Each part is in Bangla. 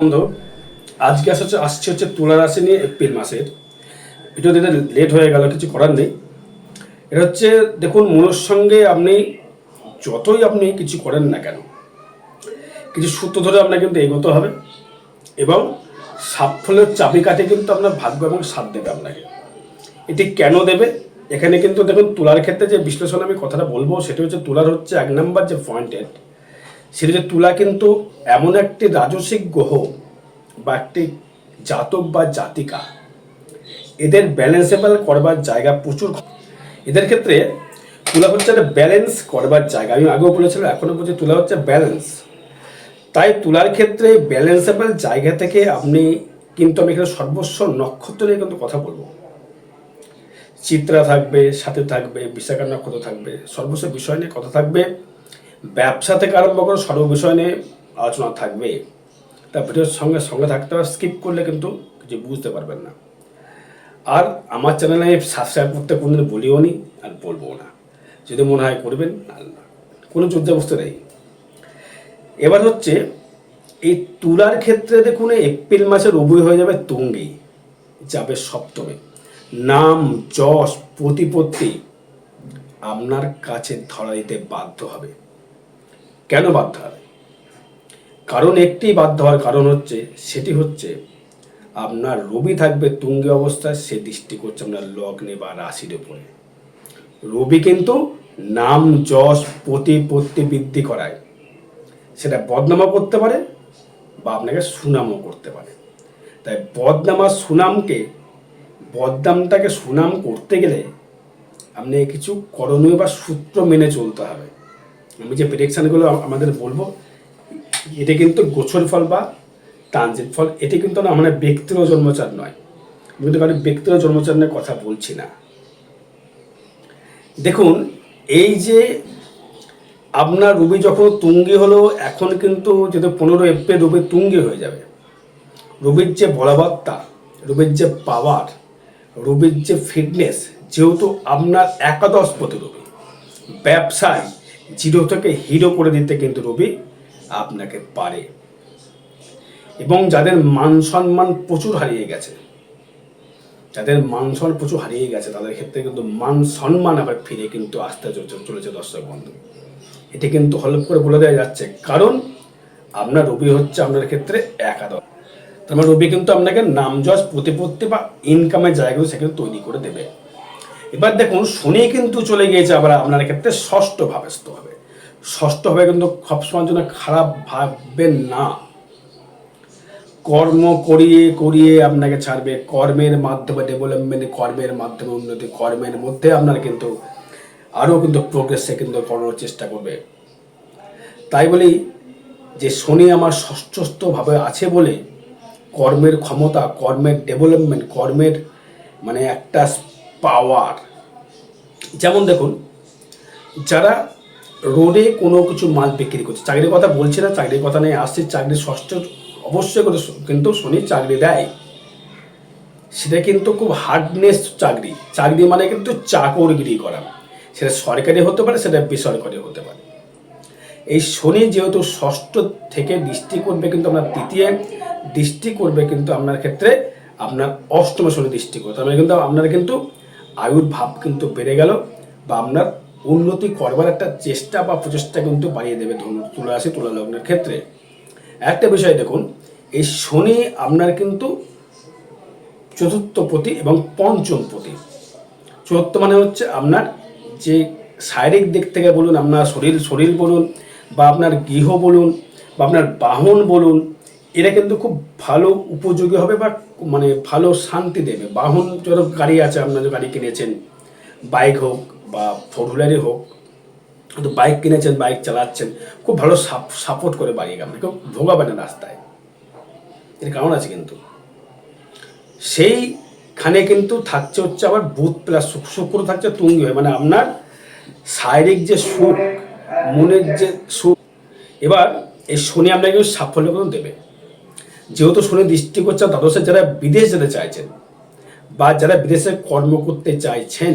বন্ধু, আজকে আসছে আসছে হচ্ছে তুলা রাশি নিয়ে এপ্রিল মাসের। এটা দিতে লেট হয়ে গেল, কিছু করার নেই। এটা হচ্ছে, দেখুন, মনের সঙ্গে আপনি যতই আপনি কিছু করেন না কেন, কিছু সূত্র ধরে আপনাকে কিন্তু এগোতে হবে এবং সাফল্যের চাবিকাঠি কিন্তু আপনার ভাগ্য এবং সাথ দেবে আপনাকে। এটি কেন দেবে? এখানে কিন্তু দেখুন, তুলার ক্ষেত্রে যে বিশ্লেষণ আমি কথাটা বলব, সেটা হচ্ছে তুলার হচ্ছে এক নম্বর যে পয়েন্টেড সেটা তুলা কিন্তু এমন একটি রাজসিক গ্রহ বা একটি জাতক বা জাতিকা। এদের ব্যালেন্সেবল করবার জায়গা প্রচুর। এদের ক্ষেত্রে তুলা হচ্ছে একটা ব্যালেন্স করবার জায়গা। আমি আগেও বলেছিলাম এখনও বলছি তুলা হচ্ছে ব্যালেন্স তাই তুলার ক্ষেত্রে ব্যালেন্সেবল জায়গা থেকে আপনি কিন্তু আমি এখানে সর্বস্ব নক্ষত্র নিয়ে কিন্তু কথা বলব। চিত্রা থাকবে, সাথে থাকবে, বিশাখা নক্ষত্র থাকবে, সর্বস্ব বিষয় নিয়ে কথা থাকবে। ব্যবসা থেকে আরম্ভ করে সর্ব বিষয় নিয়ে আলোচনা থাকবে। তা ভিডিওর সঙ্গে সঙ্গে থাকতে হবে স্কিপ করলে কিন্তু কিছু বুঝতে পারবেন না। আর আমার চ্যানেলে সাবস্ক্রাইব করতে কোনোদিন বলিও নি, আর বলব না। যদি মনে হয় করবেন, আর না। কোনো যুদ্ধ বস্তু নেই। এবার হচ্ছে, এই তুলার ক্ষেত্রে দেখুন, এপ্রিল মাসের উভয় হয়ে যাবে তুঙ্গি, যাবে সপ্তমে। নাম, যশ, প্রতিপত্তি আপনার কাছে ধরা দিতে বাধ্য হবে। কেন বাধ্য হবে? কারণ একটি বাধ্য হওয়ার কারণ হচ্ছে, সেটি হচ্ছে আপনার রবি থাকবে তুঙ্গে অবস্থায়, সে দৃষ্টি করছে আপনার লগ্নে বা রাশির উপরে। রবি কিন্তু নাম, যশ প্রতিপত্তি বৃদ্ধি করায়। সেটা বদনামও করতে পারে বা আপনাকে সুনামও করতে পারে। তাই বদনাম আর সুনামকে, বদনামটাকে সুনাম করতে গেলে আপনি কিছু করণীয় বা সূত্র মেনে চলতে হবে। আমি যে প্রেডিকশানগুলো আমাদের বলব, এটা কিন্তু গোছর ফল বা ট্রানজিট ফল, এটি কিন্তু মানে ব্যক্তিগত জন্মচার নয়। আমি কিন্তু কারণ ব্যক্তিগত জন্মচার নিয়ে কথা বলছি না। দেখুন, এই যে আপনার রুবি যখন তুঙ্গি হলো, এখন কিন্তু যেহেতু পনেরো এপ্রিল রবি তুঙ্গি হয়ে যাবে। রুবির যে বলবত্তা, রুবির যে পাওয়ার রুবির যে ফিটনেস যেহেতু আপনার একাদশ পতি রবি। ব্যবসায় জিরো থেকে হিরো করে দিতে কিন্তু রবি আপনাকে পারে। এবং যাদের মান সম্মান প্রচুর হারিয়ে গেছে, যাদের মান সম্মান প্রচুর হারিয়ে গেছে, তাদের ক্ষেত্রে কিন্তু মান সম্মান আবার ফিরে কিন্তু আসতে চলছে- চলেছে দর্শক বন্ধু। এটি কিন্তু হলপ করে বলে দেওয়া যাচ্ছে, কারণ আপনার রবি হচ্ছে আপনার ক্ষেত্রে একাদশ। তার মানে রবি কিন্তু আপনাকে নামযশ প্রতিপত্তি বা ইনকামের জায়গাগুলো সেখানে তৈরি করে দেবে। এবার দেখুন, শনি কিন্তু চলে গিয়েছে, আবার আপনার ক্ষেত্রে ষষ্ঠ ভাবেস্ত হবে। ষষ্ঠ হবে কিন্তু সবসময়ের জন্য খারাপ ভাববেন না। কর্ম করিয়ে করিয়ে আপনাকে ছাড়বে, কর্মের মাধ্যমে ডেভেলপমেন্ট কর্মের মাধ্যমে উন্নতি, কর্মের মধ্যে আপনার কিন্তু আরও কিন্তু প্রোগ্রেসে কিন্তু করার চেষ্টা করবে। তাই বলি, যে শনি আমার ষষ্ঠস্থভাবে আছে বলে কর্মের ক্ষমতা, কর্মের ডেভেলপমেন্ট কর্মের মানে একটা পাওয়ার। যেমন দেখুন, যারা রোডে কোনো কিছু মাল বিক্রি করছে, চাকরির কথা বলছে না, চাকরির কথা নিয়ে আসছে চাকরির ষষ্ঠ অবশ্যই করে কিন্তু শনি চাকরি দেয়। সেটা কিন্তু খুব হার্ডনেস চাকরি। চাকরি মানে কিন্তু চাকরগিরি করা। সেটা সরকারি হতে পারে, সেটা বেসরকারি হতে পারে। এই শনি যেহেতু ষষ্ঠ থেকে দৃষ্টি করবে কিন্তু আপনার তৃতীয় দৃষ্টি করবে কিন্তু আপনার ক্ষেত্রে আপনার অষ্টম শনি দৃষ্টি করবে। তার মানে কিন্তু আপনার কিন্তু আয়ুর ভাব কিন্তু বেড়ে গেল বা আপনার উন্নতি করবার একটা চেষ্টা বা প্রচেষ্টা কিন্তু বাড়িয়ে দেবে ধনু তুলা রাশি তুলা লগ্নের ক্ষেত্রে। একটা বিষয় দেখুন, এই শনি আপনার কিন্তু চতুর্থ পতি এবং পঞ্চম পতি চতুর্থ মানে হচ্ছে আপনার যে শারীরিক দিক থেকে বলুন, আপনার শরীর শরীর বলুন বা আপনার গৃহ বলুন বা আপনার বাহন বলুন এরা কিন্তু খুব ভালো উপযোগী হবে বা মানে ভালো শান্তি দেবে। বাহন ধরো গাড়ি আছে, আপনার গাড়ি কিনেছেন বাইক হোক বা ফোর হুইলারই হোক, কিন্তু বাইক কিনেছেন বাইক চালাচ্ছেন, খুব ভালো সাপোর্ট করে বাড়িয়ে আপনাকে কেউ ভোগাবে না রাস্তায়। এর কারণ আছে কিন্তু। সেইখানে কিন্তু থাকছে হচ্ছে আবার বুধ প্লাস শুক- শুক্র থাকছে, তুঙ্গি হয়ে। মানে আপনার শারীরিক যে সুখ, মনের যে সুখ, এবার এই শনি আপনাকে সাফল্য কিন্তু দেবে। যেহেতু শনি দৃষ্টি করছে দ্বাদশে যারা বিদেশ যেতে চাইছেন বা যারা বিদেশে কর্ম করতে চাইছেন,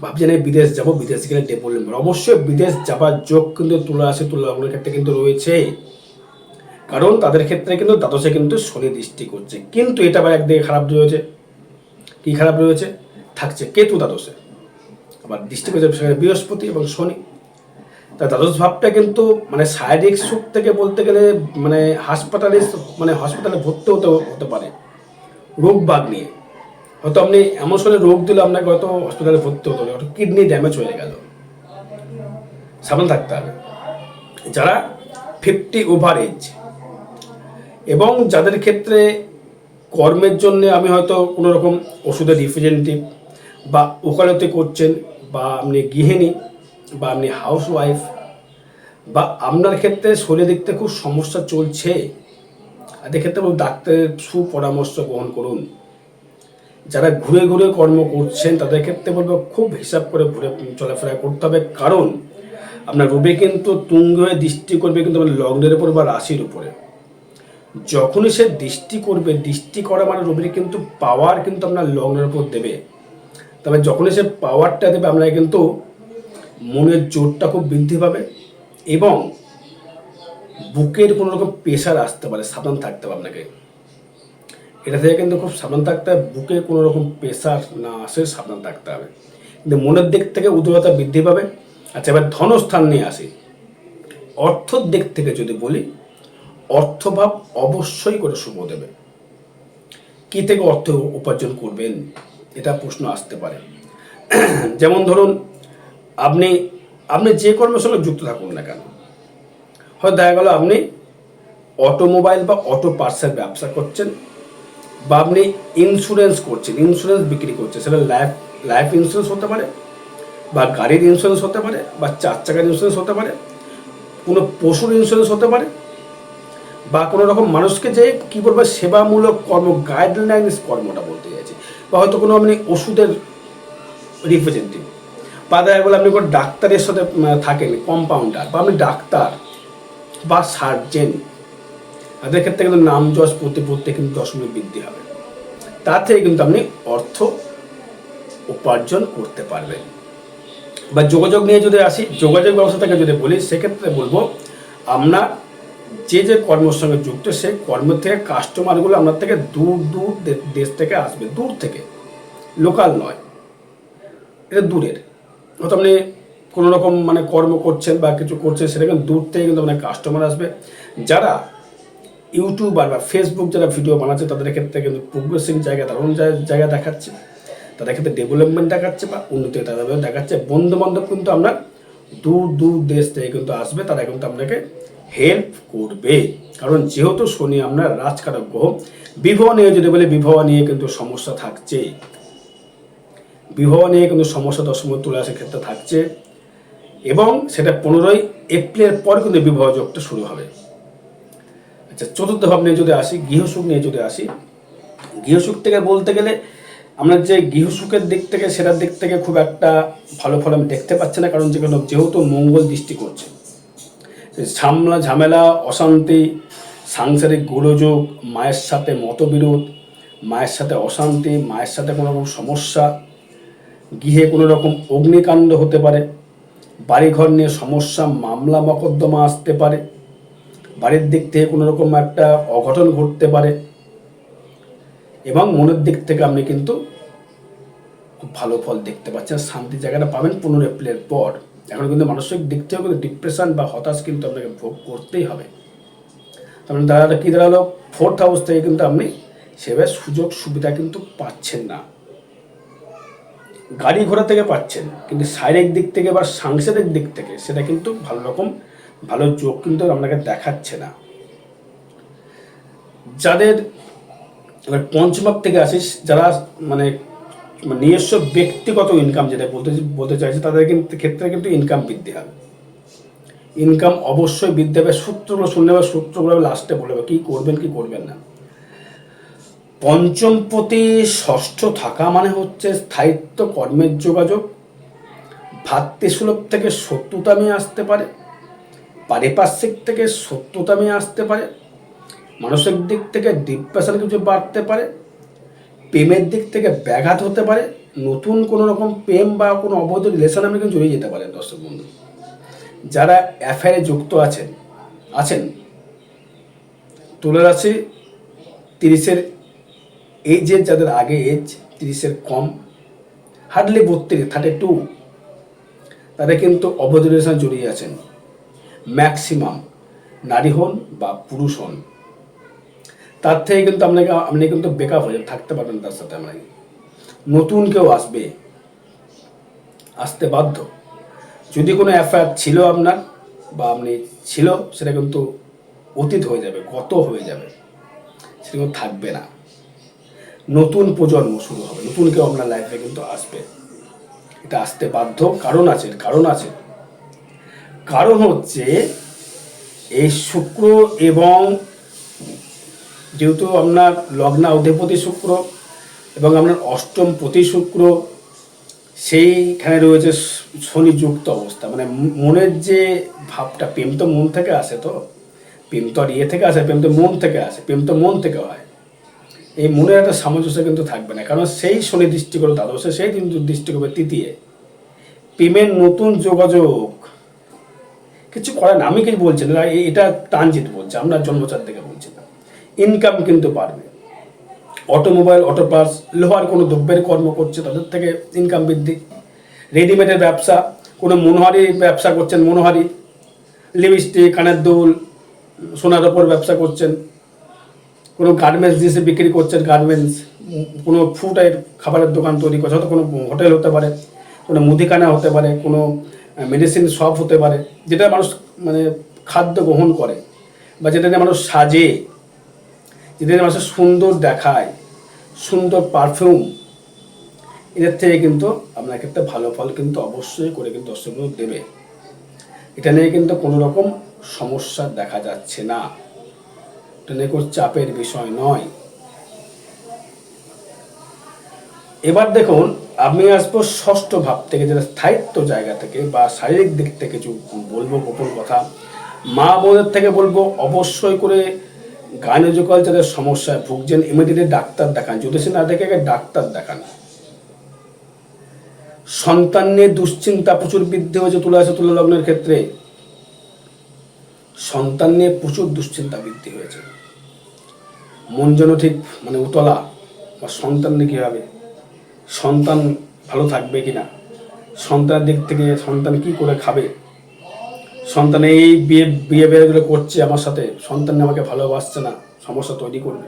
ভাবছেন বিদেশ যাব, বিদেশ গেলে ডেভেলপমেন্ট অবশ্যই বিদেশ যাবার যোগ কিন্তু তুলা আসে তুলা লগ্নের ক্ষেত্রে কিন্তু রয়েছে। কারণ তাদের ক্ষেত্রে কিন্তু দ্বাদশে কিন্তু শনি দৃষ্টি করছে। কিন্তু এটা আবার একদিকে খারাপ রয়েছে। কি খারাপ রয়েছে? থাকছে কেতু দ্বাদশে। আবার দৃষ্টি করছে বৃহস্পতি এবং শনি। তা দ্বাদশ ভাবটা কিন্তু মানে শারীরিক সুখ থেকে বলতে গেলে মানে হাসপাতালে মানে হসপিটালে ভর্তি হতে হতে পারে। রোগ বাগ নিয়ে। হয়তো আপনি এমন সময় রোগ দিলে আপনাকে হয়তো হসপিটালে ভর্তি হতে হবে। কিডনি ড্যামেজ হয়ে গেল। সাবধান থাকতে হবে। যারা ফিফটি ওভার এজ এবং যাদের ক্ষেত্রে কর্মের জন্য আমি হয়তো কোনো রকম ওষুধের রিপ্রেজেন্টেটিভ বা ওকালতি করছেন বা আপনি গৃহিণী বা আপনি হাউস ওয়াইফ বা আপনার ক্ষেত্রে শরীরের দিক থেকে খুব সমস্যা চলছে, তাদের ক্ষেত্রে ডাক্তারের সুপরামর্শ গ্রহণ করুন। যারা ঘুরে ঘুরে কর্ম করছেন, তাদের ক্ষেত্রে বলব খুব হিসাব করে ঘুরে চলাফেরা করতে হবে। কারণ, আপনার রবি কিন্তু তুঙ্গ হয়ে দৃষ্টি করবে কিন্তু আপনার লগ্নের উপর বা রাশির উপরে। যখনই সে দৃষ্টি করবে, দৃষ্টি করা মানে রবির কিন্তু পাওয়ার কিন্তু আপনার লগ্নের উপর দেবে। তবে যখনই সে পাওয়ারটা দেবে, আপনার কিন্তু মনের জোরটা খুব বৃদ্ধি পাবে। এবং বুকের কোনো রকম প্রেশার আসতে পারে, সাবধান থাকতে হবে আপনাকে। এটা থেকে কিন্তু খুব সাবধান থাকতে হবে, বুকে কোনো রকম প্রেশার না আসে, সাবধান থাকতে হবে। কিন্তু মনের দিক থেকে উদ্যোগতা বৃদ্ধি পাবে। আচ্ছা এবার ধনস্থান নিয়ে আসি। অর্থর দিক থেকে যদি বলি, অর্থভাব অবশ্যই করে শুভ দেবে। কি থেকে অর্থ উপার্জন করবেন? এটা প্রশ্ন আসতে পারে। যেমন ধরুন, আপনি আপনি যে কর্মের সঙ্গে যুক্ত থাকুন না কেন? হয়তো দেখা গেল আপনি অটোমোবাইল বা অটো পার্টসের ব্যবসা করছেন বা আপনি ইন্স্যুরেন্স করছেন ইন্স্যুরেন্স বিক্রি করছেন, সেটা লাইফ লাইফ ইন্স্যুরেন্স হতে পারে বা গাড়ির ইন্স্যুরেন্স হতে পারে বা চার চাকার ইন্স্যুরেন্স হতে পারে, কোনো পশুর ইন্স্যুরেন্স হতে পারে বা কোনো রকম মানুষকে যে কী বলব, সেবামূলক কর্ম গাইডলাইন্স কর্মটা বলতে চাইছি। বা হয়তো কোনো আপনি ওষুধের রিপ্রেজেন্টেটিভ বা দেখা গেলো আপনি কোনো ডাক্তারের সাথে থাকেন কম্পাউন্ডার বা আপনি ডাক্তার বা সার্জেন তাদের ক্ষেত্রে কিন্তু নাম যশ পড়তে পড়তে কিন্তু দশমিক বৃদ্ধি হবে। তার থেকে কিন্তু আপনি অর্থ উপার্জন করতে পারবেন। বা যোগাযোগ নিয়ে যদি আসি, যোগাযোগ ব্যবস্থা থেকে যদি বলি, সেক্ষেত্রে বলব, আমরা যে যে কর্মের সঙ্গে যুক্ত, সেই কর্মের থেকে কাস্টমারগুলো আপনার থেকে দূর দূর দেশ থেকে আসবে, দূর থেকে। লোকাল নয়, এটা দূরের। হয়তো আপনি কোনো রকম মানে কর্ম করছেন বা কিছু করছেন সেটা দূর থেকে কিন্তু আপনার কাস্টমার আসবে। যারা ইউটিউবার বা ফেসবুক যারা ভিডিও বানাচ্ছে, তাদের ক্ষেত্রে কিন্তু প্রোগ্রেসিং জায়গা দারুণ জায়- জায়গা দেখাচ্ছে। তাদের ক্ষেত্রে ডেভেলপমেন্ট দেখাচ্ছে বা উন্নতি তাদের দেখাচ্ছে। বন্ধু বান্ধব কিন্তু আপনার দূর দূর দেশ থেকে কিন্তু আসবে, তারা কিন্তু আপনাকে হেল্প করবে। কারণ যেহেতু শনি আপনার রাজকারক গ্রহ, বিবাহ নিয়ে যদি বলে, বিবাহ নিয়ে কিন্তু সমস্যা থাকছে বিবাহ নিয়ে কিন্তু সমস্যা দশম তুলে আসার ক্ষেত্রে থাকছে। এবং সেটা পনেরোই এপ্রিলের পর কিন্তু বিবাহ যোগটা শুরু হবে। আচ্ছা চতুর্থ ভাব নিয়ে যদি আসি, গৃহসুখ নিয়ে যদি আসি, গৃহসুখ থেকে বলতে গেলে আমরা যে গৃহসুখের দিক থেকে, সেটার দিক থেকে খুব একটা ভালো ফল আমি দেখতে পাচ্ছি না, কারণ যেখানে যেহেতু মঙ্গল দৃষ্টি করছে। ঝামলা ঝামেলা, অশান্তি, সাংসারিক গোলযোগ, মায়ের সাথে মতবিরোধ, মায়ের সাথে অশান্তি, মায়ের সাথে কোনো রকম সমস্যা গৃহে কোনো রকম অগ্নিকাণ্ড হতে পারে, বাড়িঘর নিয়ে সমস্যা, মামলা মকদ্দমা আসতে পারে, বাড়ির দিক থেকে কোনো রকম একটা অঘটন ঘটতে পারে এবং মনের দিক থেকে আপনি কিন্তু খুব ভালো ফল দেখতে পাচ্ছেন শান্তি জায়গাটা পাবেন পনেরো এপ্রিলের পর। এখন কিন্তু মানসিক দিক থেকেও কিন্তু ডিপ্রেশন বা হতাশ কিন্তু আপনাকে ভোগ করতেই হবে। তার মানে দাঁড়াল কী দাঁড়াল ফোর্থ হাউস থেকে কিন্তু আপনি সেভাবে সুযোগ সুবিধা কিন্তু পাচ্ছেন না। গাড়ি ঘোড়া থেকে পাচ্ছেন, কিন্তু শারীরিক দিক থেকে বা সাংসারিক দিক থেকে সেটা কিন্তু ভালো রকম, ভালো যোগ কিন্তু আপনাকে দেখাচ্ছে না। যাদের এবার পঞ্চমাপ থেকে আসিস, যারা মানে নিজস্ব ব্যক্তিগত ইনকাম যেটা বলতে বলতে চাইছে, তাদের কিন্তু ক্ষেত্রে কিন্তু ইনকাম বৃদ্ধি হবে। ইনকাম অবশ্যই বৃদ্ধি হবে, সূত্রগুলো শুনলে হবে সূত্রগুলো লাস্টে বলে হবে কী করবেন, কি করবেন না। পঞ্চমপতি ষষ্ঠ থাকা মানে হচ্ছে স্থায়িত্ব কর্মের যোগাযোগ। ভাতৃসুলভ থেকে শত্রুতামি আসতে পারে। পারিপার্শ্বিক থেকে শত্রুতামি আসতে পারে। মানসিক দিক থেকে ডিপ্রেশন কিছু বাড়তে পারে। প্রেমের দিক থেকে ব্যাঘাত হতে পারে। নতুন কোনো রকম প্রেম বা কোনো অবৈধ রিলেশন আপনি কিন্তু জড়িয়ে যেতে পারেন দর্শক বন্ধু। যারা অ্যাফেয়ারে যুক্ত আছেন আছেন তুলা রাশি তিরিশের এজের যাদের আগে এজ তিরিশের কম হার্ডলি বত্রিশ থার্টি টু তারা কিন্তু অবজুলেশন জড়িয়ে আছেন। ম্যাক্সিমাম নারী হন বা পুরুষ হন। তার থেকে কিন্তু আপনাকে, আপনি কিন্তু বেকআপ হয়ে থাকতে পারবেন তার সাথে আপনাকে। নতুন কেউ আসবে, আসতে বাধ্য। যদি কোনো অ্যাফায়ার ছিল আপনার বা আপনি ছিল, সেটা কিন্তু অতীত হয়ে যাবে, গত হয়ে যাবে, সেটা থাকবে না। নতুন প্রজন্ম শুরু হবে। নতুন কেউ আপনার লাইফে কিন্তু আসবে। এটা আসতে বাধ্য। কারণ আছে কারণ আছে। কারণ হচ্ছে, এই শুক্র এবং যেহেতু আপনার লগ্না অধিপতি শুক্র এবং আপনার অষ্টম প্রতি শুক্র, সেইখানে রয়েছে শ- শনি যুক্ত অবস্থা। মানে মনের যে ভাবটা, প্রেম তো মন থেকে আসে তো। প্রেম তো আর ইয়ে থেকে আসে, প্রেম তো মন থেকে আসে, প্রেম তো মন থেকে হয়। এই মনের একটা সামঞ্জস্য কিন্তু থাকবে না। কারণ সেই শনি দৃষ্টি করে দ্বাদশে, সেই দিন দৃষ্টি করবে তৃতীয়, প্রেমের নতুন যোগাযোগ। কিছু করে না, আমি কিছু বলছি না এটা ট্রানজিট বলছে, আমরা জন্মচার থেকে বলছি না। ইনকাম কিন্তু বাড়বে। অটোমোবাইল অটো পার্টস লোহার কোনো দ্রব্যের কর্ম করছে, তাদের থেকে ইনকাম বৃদ্ধি। রেডিমেডের ব্যবসা, কোনো মনোহারি ব্যবসা করছেন, মনোহারি। লিপস্টিক কানের দুল, সোনার ওপর ব্যবসা করছেন। কোনো গার্মেন্টস জিনিসে বিক্রি করছেন গার্মেন্টস কোনো ফুডের খাবারের দোকান তৈরি করছে, হয়তো কোনো হোটেল হতে পারে, কোনো মুদিখানা হতে পারে, কোনো মেডিসিন শপ হতে পারে, যেটা মানুষ মানে খাদ্য গ্রহণ করে বা যেটা নিয়ে মানুষ সাজে, যেটা নিয়ে মানুষের সুন্দর দেখায়, সুন্দর পারফিউম এদের থেকে কিন্তু আপনার ক্ষেত্রে ভালো ফল কিন্তু অবশ্যই করে কিন্তু দর্শকগুলো দেবে। এটা নিয়ে কিন্তু কোনো রকম সমস্যা দেখা যাচ্ছে না। নিয়ে চাপের বিষয় নয়। এবার দেখুন, আমি আসব ষষ্ঠ ভাব থেকে, যেটা স্থায়িত্ব জায়গা থেকে বা শারীরিক দিক থেকে কিছু বলব গোপন কথা, মা বোনের থেকে বলব অবশ্যই করে গাইনোজকাল যাদের সমস্যায় ভুগছেন ইমিডিয়েটলি ডাক্তার দেখান জ্যোতিষী না দেখে ডাক্তার দেখান। সন্তান নিয়ে দুশ্চিন্তা প্রচুর বৃদ্ধি হয়েছে তুলা আছে তুলা লগ্নের ক্ষেত্রে। সন্তান নিয়ে প্রচুর দুশ্চিন্তা বৃদ্ধি হয়েছে। মন যেন ঠিক মানে উতলা বা সন্তান নিয়ে হবে সন্তান ভালো থাকবে কি না? সন্তানের দিক থেকে সন্তান কি করে খাবে? সন্তান এই বিয়ে বিয়ে বিয়েগুলো করছে আমার সাথে, সন্তান আমাকে ভালোবাসছে না, সমস্যা তৈরি করবে।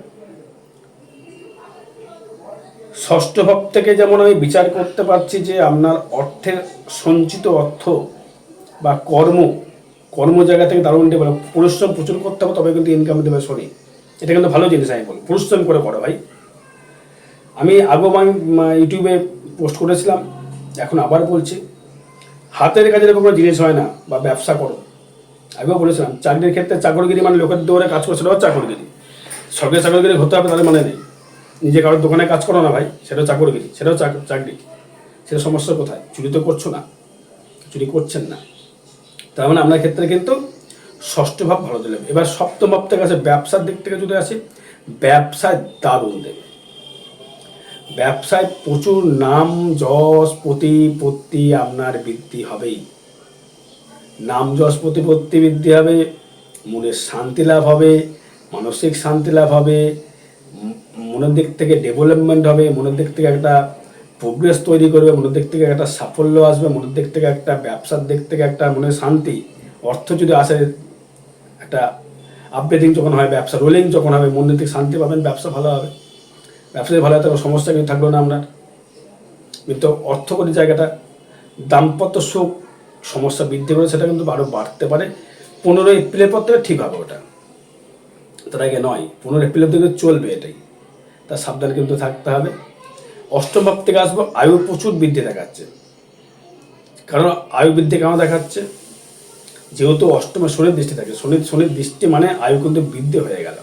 ষষ্ঠ ভাব থেকে যেমন আমি বিচার করতে পারছি যে আপনার অর্থের সঞ্চিত অর্থ বা কর্ম কর্ম জায়গা থেকে দারুণ দেবে পরিশ্রম প্রচুর করতে হবে, তবে কিন্তু ইনকাম দেবে শনি। এটা কিন্তু ভালো জিনিস আমি বলি পরিশ্রম করে করো ভাই। আমি আগেও আমি ইউটিউবে পোস্ট করেছিলাম, এখন আবার বলছি। হাতের কাজের কোনো জিনিস হয় না, বা ব্যবসা করো। আগেও বলেছিলাম, চাকরির ক্ষেত্রে চাকরগিরি মানে লোকের দৌড়ে কাজ করে সেটাও চাকরগিরি। সরকারি চাকরগিরি হতে হবে তাদের মানে নেই। নিজে কারোর দোকানে কাজ করো না ভাই, সেটাও চাকরগিরি, সেটাও চাকরি। সেটা সমস্যা কোথায়? চুরি তো করছ না। চুরি করছেন না। তার মানে আপনার ক্ষেত্রে কিন্তু ষষ্ঠ ভাব ভালো দিলে এবার সপ্তম ভাব থেকে আছে ব্যবসার দিক থেকে যদি আসি, ব্যবসায় দারুণ দেবে ব্যবসায় প্রচুর নাম, যশ, প্রতিপত্তি আপনার বৃদ্ধি হবেই। নাম, যশ, প্রতিপত্তি বৃদ্ধি হবে মনের শান্তি লাভ হবে, মানসিক শান্তি লাভ হবে মনের দিক থেকে ডেভেলপমেন্ট হবে, মনের দিক থেকে একটা প্রোগ্রেস তৈরি করবে, মনের দিক থেকে একটা সাফল্য আসবে, মনের দিক থেকে একটা ব্যবসার দিক থেকে একটা মনের শান্তি, অর্থ যদি আসে একটা আপডেটিং যখন হয়, ব্যবসা রোলিং যখন হবে মনের দিক শান্তি পাবেন, ব্যবসা ভালো হবে। ব্যবসায় ভালো হতে সমস্যা কিন্তু থাকল না আপনার। কিন্তু অর্থকরী জায়গাটা, দাম্পত্য সুখ, সমস্যা বৃদ্ধি করে সেটা কিন্তু আরও বাড়তে পারে। পনেরো এপ্রিলের পর থেকে ঠিক হবে ওটা। তার আগে নয়, পনেরো এপ্রিলের থেকে চলবে এটাই। তার সাবধান কিন্তু থাকতে হবে। অষ্টম ভাব থেকে আসব, আয়ু প্রচুর বৃদ্ধি দেখাচ্ছে। কারণ আয়ু বৃদ্ধি কেন দেখাচ্ছে? যেহেতু অষ্টমে শনির দৃষ্টি থাকে শনির শনির দৃষ্টি মানে আয়ু কিন্তু বৃদ্ধি হয়ে গেল।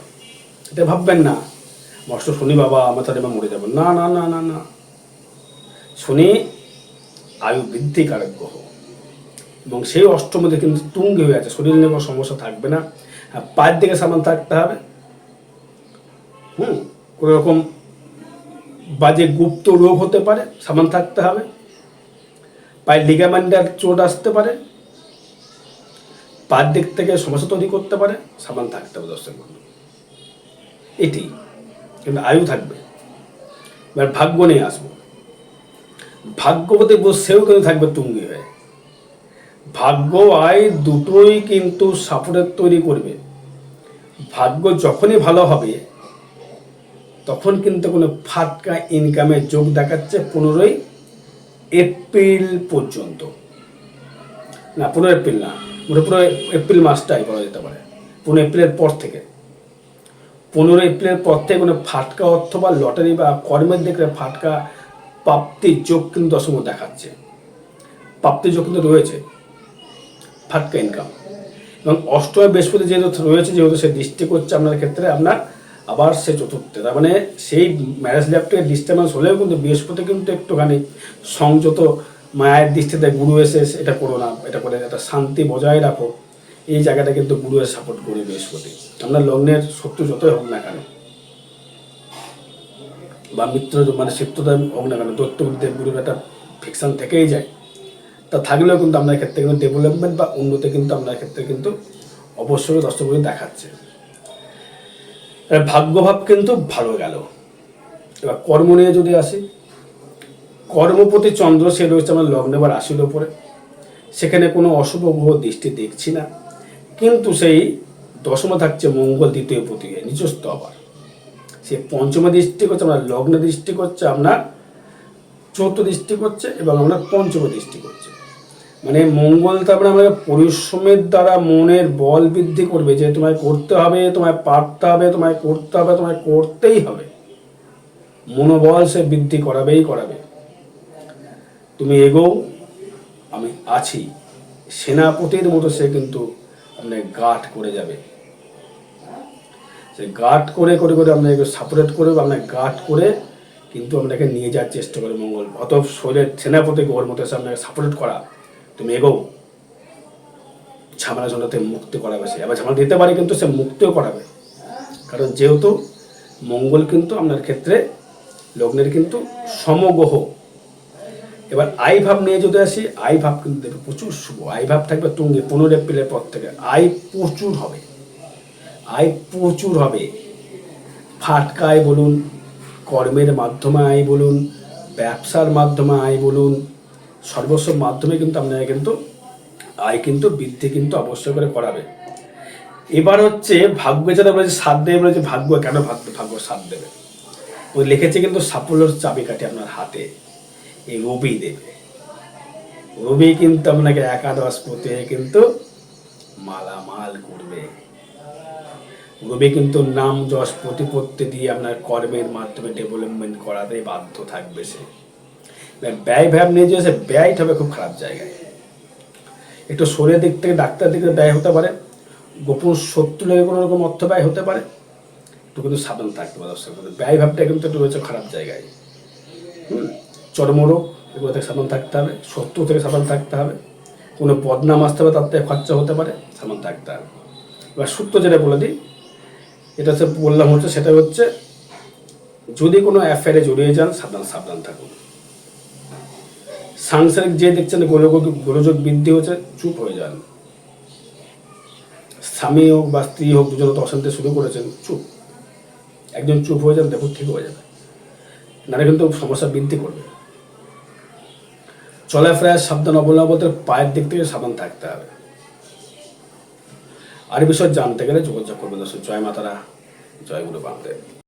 এটা ভাববেন না। অষ্ট শনি বাবা, আমার তাহলে মরে যাব। না না না না না। শনি আয়ু বৃদ্ধি কারক গ্রহ। এবং সেই অষ্টমতে কিন্তু তুঙ্গে হয়ে আছে। শরীর নিয়ে কোনো সমস্যা থাকবে না। পায়ের দিকে সামান থাকতে হবে। হুম? কোনো রকম বাজে গুপ্ত রোগ হতে পারে সামান থাকতে হবে। পায়ের লিগামেন্টার চোট আসতে পারে। পায়ের দিক থেকে সমস্যা তৈরি করতে পারে, সাবান থাকতে হবে দর্শক বন্ধু এটি, কিন্তু আয়ু থাকবে। এবার ভাগ্য নিয়ে আসব। ভাগ্যবতী বসেও কিন্তু থাকবে তুঙ্গি হয়ে। ভাগ্য, আয় দুটোই কিন্তু সাপোর্টের তৈরি করবে। ভাগ্য যখনই ভালো হবে, তখন কিন্তু কোনো ফাটকা ইনকামের যোগ দেখাচ্ছে পনেরোই এপ্রিল পর্যন্ত। না, পনেরো এপ্রিল না। মোটে পুরো এপ্রিল মাসটাই বলা যেতে পারে। পনেরো এপ্রিলের পর থেকে। পনেরো এপ্রিলের পর থেকে কোনো ফাটকা অর্থ বা লটারি বা কর্মের দিকে ফাটকা প্রাপ্তির যোগ কিন্তু দশম দেখাচ্ছে। প্রাপ্তির যোগ কিন্তু রয়েছে। ফাটকা ইনকাম এবং অষ্টমে বৃহস্পতি যেহেতু রয়েছে, যেহেতু সে দৃষ্টি করছে আপনার ক্ষেত্রে, আপনার আবার সে চতুর্থে। তার মানে সেই ম্যারেজ ল্যাপটপের ডিস্টার্বেন্স হলেও কিন্তু বৃহস্পতি কিন্তু একটুখানি সংযত মায়ের দৃষ্টিতে গুরু এসে এটা করো না, এটা করে একটা শান্তি বজায় রাখো। এই জায়গাটা কিন্তু গুরু গুরুয়ের সাপোর্ট করবে বৃহস্পতি। আপনার লগ্নের শত্রু যতই হোক না কেন। বা মিত্র মানে শত্রুতা হোক না কেন দৈত্যবিদ্যের গুরুর একটা ফিকশন থেকেই যায়। তা থাকলেও কিন্তু আপনার ক্ষেত্রে কিন্তু ডেভেলপমেন্ট বা উন্নতি কিন্তু আপনার ক্ষেত্রে কিন্তু অবশ্যই দর্শকগুলি দেখাচ্ছে। ভাগ্যভাব কিন্তু ভালো গেল। এবার কর্ম নিয়ে যদি আসি কর্মপতি চন্দ্র সে রয়েছে আমার লগ্নে বা রাশির ওপরে। সেখানে কোনো অশুভ গ্রহ দৃষ্টি দেখছি না। কিন্তু সেই দশমে থাকছে মঙ্গল দ্বিতীয় পতি নিজস্ব আবার। সে পঞ্চম দৃষ্টি করছে আপনার লগ্ন দৃষ্টি করছে আপনার চতুর্থ দৃষ্টি করছে এবং আমরা পঞ্চম দৃষ্টি করছে। মানে মঙ্গল তারপরে আমাদের পরিশ্রমের দ্বারা মনের বল বৃদ্ধি করবে, যে তোমায় করতে হবে, তোমায় পারতে হবে, তোমায় করতে হবে, তোমায় করতেই হবে। মনোবল সে বৃদ্ধি করাবেই করাবে। তুমি এগোও আমি আছি। সেনাপতির মতো সে কিন্তু আপনাকে গার্ড করে যাবে। সে গার্ড করে করে করে আপনাকে সাপোর্ট করে আপনাকে গার্ড করে কিন্তু আপনাকে নিয়ে যাওয়ার চেষ্টা করে মঙ্গল। অত শরীরের সেনাপতি গোর মতো এসে আপনাকে সাপোর্ট করা। তুমি এগো। ঝামেলা ঝামেলাতে মুক্ত করাবে সে। আবার ঝামেলা দিতে পারে কিন্তু সে মুক্তও করাবে। কারণ যেহেতু মঙ্গল কিন্তু আপনার ক্ষেত্রে লগ্নের কিন্তু সমগ্রহ এবার আই ভাব নিয়ে যদি আসি, আই ভাব কিন্তু দেখবে প্রচুর শুভ। আই ভাব থাকবে তুঙ্গে, পনেরো এপ্রিলের পর থেকে। আয় প্রচুর হবে। আয় প্রচুর হবে। ফাটকায় বলুন, কর্মের মাধ্যমে আয় বলুন, ব্যবসার মাধ্যমে আয় বলুন, সর্বস্ব মাধ্যমে কিন্তু আপনাকে কিন্তু আয় কিন্তু বৃদ্ধি কিন্তু অবশ্যই করে করাবে। এবার হচ্ছে ভাগ্য যারা বলেছে সাথ দেবে বলেছে ভাগ্য, কেন ভাগ্য ভাগ্য সাথ দেবে? ওই লিখেছে কিন্তু সাফল্যের চাবিকাঠি আপনার হাতে। এই রবি দেবে। রবি কিন্তু আপনাকে একাদশ পথে কিন্তু মালামাল করবে। রবি কিন্তু নাম যশ প্রতিপত্তি দিয়ে আপনার কর্মের মাধ্যমে ডেভেলপমেন্ট করাতে বাধ্য থাকবে সে। ব্যয় ভাব নিয়ে যে সে ব্যয়টা হবে খুব খারাপ জায়গায়। একটু শরীরের দিক থেকে ডাক্তার দিক থেকে ব্যয় হতে পারে। গোপন শত্রু লেগে কোনো রকম অর্থ ব্যয় হতে পারে। একটু কিন্তু সাবধান থাকতে দর্শক ব্যয় ভাবটা কিন্তু একটু রয়েছে খারাপ জায়গায়। হুম? চর্মরোগ এগুলো থেকে সাবধান থাকতে হবে, শত্রু থেকে সাবধান থাকতে হবে। কোনো বদনাম আসতে হবে তার থেকে খরচা হতে পারে, সাবধান থাকতে হবে। এবার সূত্র যেটা বলে দিই, এটা হচ্ছে বললাম হচ্ছে, সেটা হচ্ছে, যদি কোনো অ্যাফেয়ারে জড়িয়ে যান, সাবধান সাবধান থাকুন। সাংসারিক যে দেখছেন, গোলযোগ গোলযোগ বৃদ্ধি হচ্ছে, চুপ হয়ে যান। স্বামী হোক বা স্ত্রী হোক, দুজন অশান্তি শুরু করেছেন, চুপ। একজন চুপ হয়ে যান, দেখুন ঠিক হয়ে যাবে। নাহলে কিন্তু সমস্যা বৃদ্ধি করবে। চলাফেরায় সাবধান অবলম্বন বলতে পায়ের দিক থেকে সাবধান থাকতে হবে। আর বিষয় জানতে গেলে যোগাযোগ করবেন দর্শক। জয় মাতারা, জয় গুরু বামদেব।